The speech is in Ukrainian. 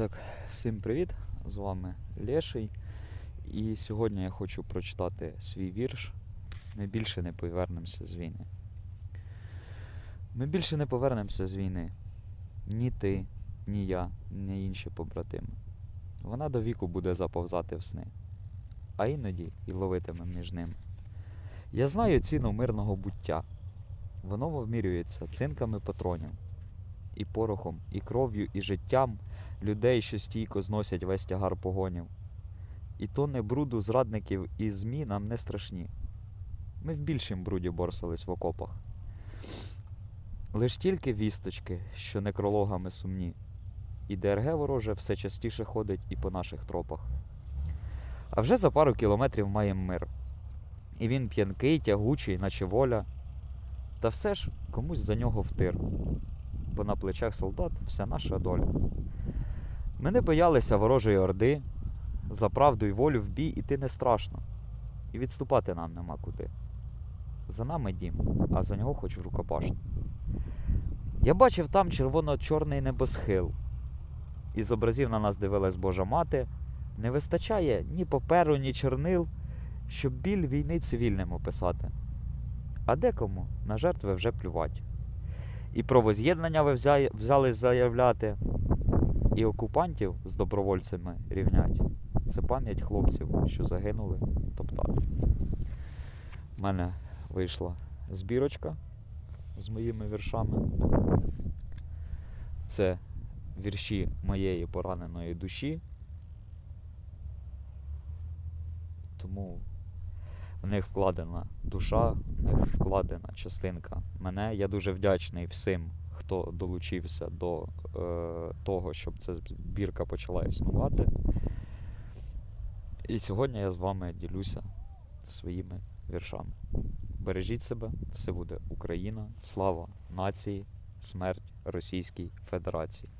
Так, всім привіт! З вами Леший. І сьогодні я хочу прочитати свій вірш. Ми більше не повернемося з війни. Ми більше не повернемося з війни. Ні ти, ні я, ні інші побратими. Вона до віку буде заповзати в сни, а іноді і ловитиме між ними. Я знаю ціну мирного буття. Воно вимірюється цинками патронів, і порохом, і кров'ю, і життям людей, що стійко зносять весь тягар погонів. І тонни бруду зрадників і змі нам не страшні. Ми в більшім бруді борсались в окопах. Лиш тільки вісточки, що некрологами сумні, і ДРГ вороже все частіше ходить і по наших тропах. А вже за пару кілометрів маєм мир. І він п'янкий, тягучий, наче воля. Та все ж комусь за нього втир, бо на плечах солдат вся наша доля. Ми не боялися ворожої орди, за правду й волю в бій іти не страшно, і відступати нам нема куди. За нами дім, а за нього хоч в рукопашну. Я бачив там червоно-чорний небосхил, і з образів на нас дивилась Божа мати. Не вистачає ні паперу, ні чорнил, щоб біль війни цивільним описати. А декому на жертви вже плювать. І про воз'єднання ви взя- взялись заявляти, і окупантів з добровольцями рівнять. Це пам'ять хлопців, що загинули топтати. У мене вийшла збірочка з моїми віршами. Це вірші моєї пораненої душі. Тому в них вкладена душа, в них вкладена частинка мене. Я дуже вдячний всім, хто долучився до е, того, щоб ця збірка почала існувати. І сьогодні я з вами ділюся своїми віршами. Бережіть себе, все буде Україна, слава нації, смерть Російській Федерації.